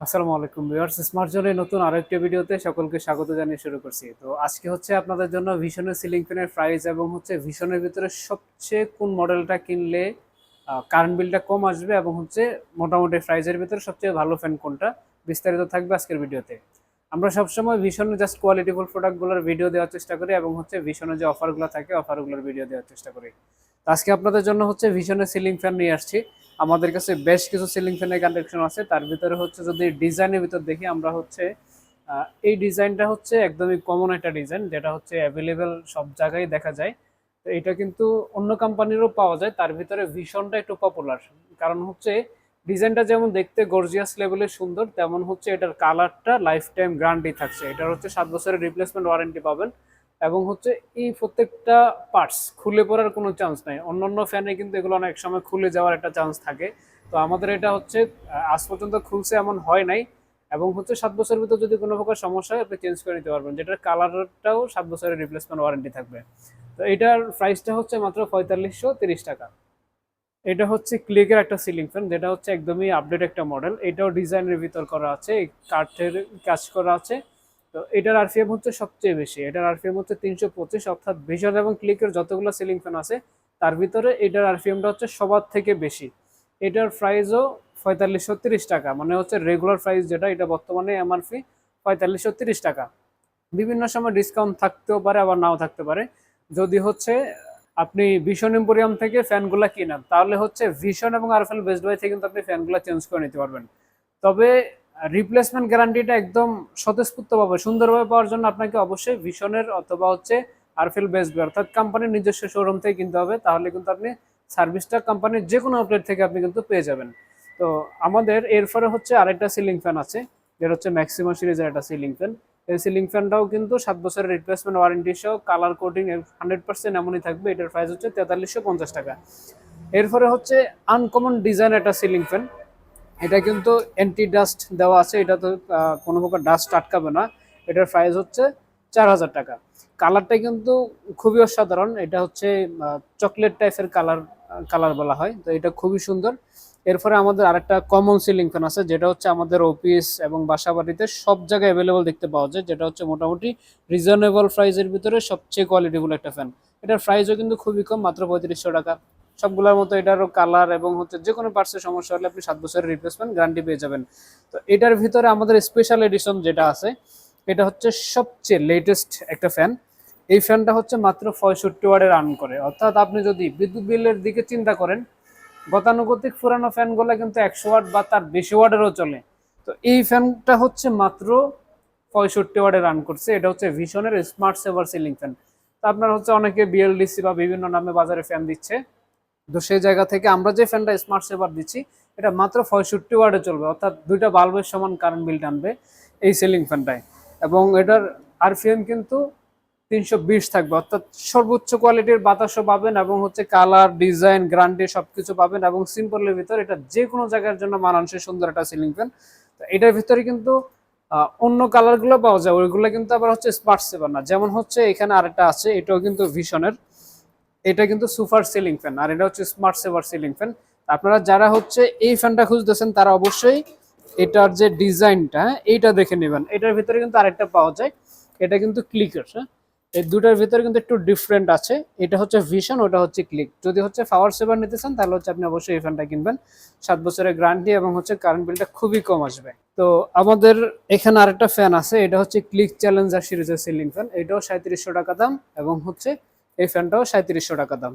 আসসালামু আলাইকুম viewers, smart জোনের নতুন আরেকটি ভিডিওতে সকলকে স্বাগত জানিয়ে শুরু করছি। তো আজকে হচ্ছে আপনাদের জন্য ভিশনের সিলিং ফ্যানের প্রাইস এবং হচ্ছে ভিশনের ভিতরে সবচেয়ে কোন মডেলটা কিনলে কারেন্ট বিলটা কম আসবে এবং হচ্ছে মোটামুটি প্রাইসের ভিতরে সবচেয়ে ভালো ফ্যান কোনটা বিস্তারিত থাকবে আজকের ভিডিওতে। আমরা সবসময় ভীষণের জাস্ট কোয়ালিটিফুল প্রোডাক্টগুলোর ভিডিও দেওয়ার চেষ্টা করি এবং হচ্ছে ভীষণের যে অফারগুলো থাকে অফারগুলোর ভিডিও দেওয়ার চেষ্টা করি। তো আজকে আপনাদের জন্য হচ্ছে ভীষণের সিলিং ফ্যান নিয়ে আসছি। আমাদের কাছে বেশ কিছু সিলিং ফ্যানের কালেকশন আছে। তার ভিতরে হচ্ছে যদি ডিজাইনের ভিতর দেখি, আমরা হচ্ছে এই ডিজাইনটা হচ্ছে একদমই কমন একটা ডিজাইন যেটা হচ্ছে অ্যাভেলেবেল সব জায়গায় দেখা যায়। তো এটা কিন্তু অন্য কোম্পানিরও পাওয়া যায়, তার ভিতরে ভীষণটা একটু পপুলার কারণ হচ্ছে ডিজাইনটা যেমন দেখতে গর্জিয়াস লেভেলের সুন্দর, তেমন হচ্ছে এটার কালারটা লাইফ টাইম গ্যারান্টি থাকছে। এটার হচ্ছে সাত বছরের রিপ্লেসমেন্ট ওয়ারেন্টি পাবেন। এবং হচ্ছে এই প্রত্যেকটা পার্টস খুলে পড়ার কোনো চান্স নাই। অন্যান্য ফ্যানে কিন্তু এগুলো অনেক সময় খুলে যাওয়ার একটা চান্স থাকে। তো আমাদের এটা হচ্ছে আজ পর্যন্ত খুলছে এমন হয় নাই এবং হচ্ছে সাত বছরের ভিতর যদি কোনো প্রকার সমস্যা হয়, আপনি চেঞ্জ করে নিতে পারবেন। যেটার কালারটাও সাত বছরের রিপ্লেসমেন্ট ওয়ারেন্টি থাকবে। তো এটার প্রাইসটা হচ্ছে মাত্র পঁয়তাল্লিশশো তিরিশ টাকা। এটা হচ্ছে ক্লিকের একটা সিলিং ফ্যান যেটা হচ্ছে একদমই আপডেট একটা মডেল এটাও ডিজাইনের ভিতর করা আছে কাঠের কাজ করা আছে। তো এটার আরপিএম হচ্ছে সবচেয়ে বেশি। এটার আরপিএম হচ্ছে তিনশো পঁচিশ, অর্থাৎ ভিশন এবং ক্লিকের যতগুলো সিলিং ফ্যান আছে, তার ভিতরে এটার আরপিএমটা হচ্ছে সবার থেকে বেশি। এটার প্রাইসও পঁয়তাল্লিশশো তিরিশ টাকা মানে হচ্ছে রেগুলার প্রাইস যেটা, এটা বর্তমানে এমআরপি পঁয়তাল্লিশশো তিরিশ টাকা। বিভিন্ন সময় ডিসকাউন্ট থাকতেও পারে, আবার নাও থাকতে পারে। যদি হচ্ছে আপনি ভিশন এম্পোরিয়াম থেকে ফ্যানগুলো কিনেন, তাহলে হচ্ছে ভিশন এবং আরফেল বেস্ট বাই থেকে কিন্তু আপনি ফ্যানগুলো চেঞ্জ করে নিতে পারবেন। তবে রিপ্লেসমেন্ট গ্যারান্টিটা একদম স্বতঃস্ফূর্তভাবে, সুন্দরভাবে পাওয়ার জন্য আপনাকে অবশ্যই ভিশনের অথবা হচ্ছে আরফেল বেস্ট বাই অর্থাৎ কোম্পানির নিজস্ব শোরুম থেকে কিনতে হবে, তাহলে কিন্তু আপনি সার্ভিসটা কোম্পানির যে কোনো আউটলেট থেকে আপনি কিন্তু পেয়ে যাবেন। তো আমাদের এরপরে হচ্ছে আরেকটা সিলিং ফ্যান আছে, যেটা হচ্ছে ম্যাক্সিমাম সিরিজের একটা সিলিং ফ্যান এই সিলিং ফ্যানটাও কিন্তু সাত বছরের রিপ্লেসমেন্ট ওয়ারেন্টি সহ কালার কোটিং হান্ড্রেড পার্সেন্ট এমনই থাকবে, এটার প্রাইস হচ্ছে তেতাল্লিশশো পঞ্চাশ টাকা। এরপরে হচ্ছে আনকমন ডিজাইন একটা সিলিং ফ্যান এটা কিন্তু অ্যান্টি ডাস্ট দেওয়া আছে, এটা তো কোনো প্রকার ডাস্ট আটকাবে না। এটার প্রাইস হচ্ছে চার হাজার টাকা। কালারটা কিন্তু খুবই অসাধারণ। এটা হচ্ছে চকলেট টাইপের কালার কালার বলা হয়। তো এটা খুবই সুন্দর। এরপরে আমাদের আরেকটা কমন সিলিং ফ্যান আছে, যেটা হচ্ছে আমাদের অফিস এবং বাসা বাড়িতে সব জায়গায় অ্যাভেলেবল দেখতে পাওয়া যায়। যেটা হচ্ছে মোটামুটি রিজনেবল প্রাইসের ভিতরে সবচেয়ে কোয়ালিটিফুল একটা ফ্যান এটার প্রাইসও কিন্তু খুবই কম, মাত্র পঁয়ত্রিশশো টাকা। সবগুলোর মতো এটারও কালার এবং হচ্ছে যে কোনো পার্টসের সমস্যা হলে আপনি সাত বছরের রিপ্লেসমেন্ট গ্যারান্টি পেয়ে যাবেন। তো এটার ভিতরে আমাদের স্পেশাল এডিশন যেটা আছে, এটা হচ্ছে সবচেয়ে লেটেস্ট একটা ফ্যান এই ফ্যানটা হচ্ছে মাত্র পঁয়ষট্টি ওয়ার্ডে রান করে। অর্থাৎ আপনি যদি বিদ্যুৎ বিলের দিকে চিন্তা করেন, গতানুগতিক পুরানো ফ্যানগুলো কিন্তু একশো ওয়াট বা তার বেশি ওয়ার্ডেরও চলে। তো এই ফ্যানটা হচ্ছে মাত্র পঁয়ষট্টি ওয়ার্ডে রান করছে। এটা হচ্ছে ভীষণের স্মার্ট সেভার সিলিং ফ্যান তো আপনার হচ্ছে অনেকে বিএলডিসি বা বিভিন্ন নামে বাজারে ফ্যান দিচ্ছে। তো সেই জায়গা থেকে আমরা যে ফ্যানটা স্মার্ট সেভার দিচ্ছি, এটা মাত্র পঁয়ষট্টি ওয়ার্ডে চলবে। অর্থাৎ দুইটা বাল্বের সমান কারেন্ট বিল টানবে এই সিলিং ফ্যানটায় এবং এটার আরপিএম কিন্তু তিনশো বিশ থাকবে। অর্থাৎ সর্বোচ্চ কোয়ালিটির বাতাসও পাবেন এবং হচ্ছে কালার ডিজাইন গ্যারান্টি সবকিছু পাবেন এবং সিম্পলের ভিতর এটা যে কোনো জায়গার জন্য মানানসই সুন্দর একটা সিলিং ফ্যান তো এটার ভিতরে কিন্তু অন্য কালারগুলো পাওয়া যায়, ওইগুলো কিন্তু আবার হচ্ছে স্মার্ট সেভার না। যেমন হচ্ছে এখানে আরেকটা আছে, এটাও কিন্তু ভিশনের এটা কিন্তু সুপার সিলিং ফ্যান, আর এটা হচ্ছে স্মার্ট সেভার সিলিং ফ্যান। আপনারা যারা হচ্ছে এই ফ্যানটা খুঁজতেছেন, তারা অবশ্যই এটার যে ডিজাইনটা, এইটা দেখে নেবেন। এটার ভিতরে কিন্তু আরেকটা পাওয়া যায়, এটা কিন্তু ক্লিকার হ্যাঁ? এই দুটার ভিতরে কিন্তু একটু ডিফারেন্ট আছে। এটা হচ্ছে ভিশন ওটা হচ্ছে ক্লিক যদি হচ্ছে পাওয়ার সেভার নিতে চান, তাহলে হচ্ছে আপনি অবশ্যই এই ফ্যানটা কিনবেন। সাত বছরের গ্যারান্টি এবং হচ্ছে কারেন্ট বিলটা খুবই কম আসবে। তো আমাদের এখানে আরেকটা ফ্যান আছে, এটা হচ্ছে ক্লিক চ্যালেঞ্জার সিরিজের সিলিং ফ্যান। এটাও সাঁত্রিশশো টাকা দাম এবং হচ্ছে এই ফ্যানটাও সাঁত্রিশশো টাকা দাম।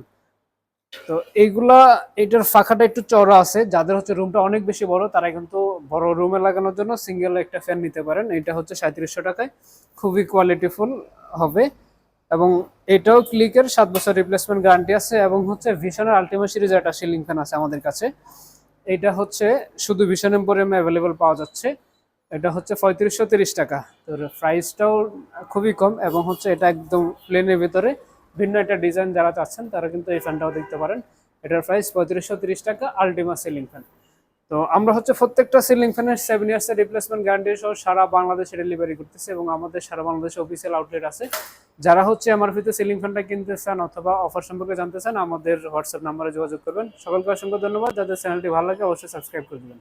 তো এইগুলা এটার ফাঁকাটা একটু চড়া আছে, যাদের হচ্ছে রুমটা অনেক বেশি বড়, তারা কিন্তু বড় রুমে লাগানোর জন্য সিঙ্গেল একটা ফ্যান নিতে পারেন। এটা হচ্ছে সাঁত্রিশশো টাকায়, খুবই কোয়ালিটিফুল হবে। এবং এটাও ক্লিকের সাত বছর রিপ্লেসমেন্ট গ্যারান্টি আছে এবং হচ্ছে ভিশনের আলটিমেট সিরিজ একটা সিলিং ফ্যান আছে আমাদের কাছে। এটা হচ্ছে, শুধু ভিশন এম্পোরিয়ামে অ্যাভেলেবল পাওয়া যাচ্ছে। এটা হচ্ছে পঁয়ত্রিশশো তিরিশ টাকা। তো প্রাইসটাও খুবই কম এবং হচ্ছে এটা একদম প্লেনের ভিতরে। ভিন্ন একটা ডিজাইন যারা চাচ্ছেন, তারা কিন্তু এই ফ্যানটাও দেখতে পারেন। এটার প্রাইস পঁয়ত্রিশশো তিরিশ টাকা আলটিমা সিলিং ফ্যান তো আমরা হচ্ছে প্রত্যেকটা সিলিং ফ্যানের সেভেন ইয়ার্সের রিপ্লেসমেন্ট গ্যারান্টি সহ সারা বাংলাদেশে ডেলিভারি করতেছে এবং আমাদের সারা বাংলাদেশে অফিসিয়াল আউটলেট আছে। যারা হচ্ছে এমআরপিতে সিলিং ফ্যানটা কিনতে চান অথবা অফার সম্পর্কে জানতে চান, আমাদের হোয়াটসঅ্যাপ নাম্বারে যোগাযোগ করবেন। সকলকে অসংখ্য ধন্যবাদ। যাদের চ্যানেলটি ভালো লাগে, অবশ্যই সাবস্ক্রাইব করে দেবেন।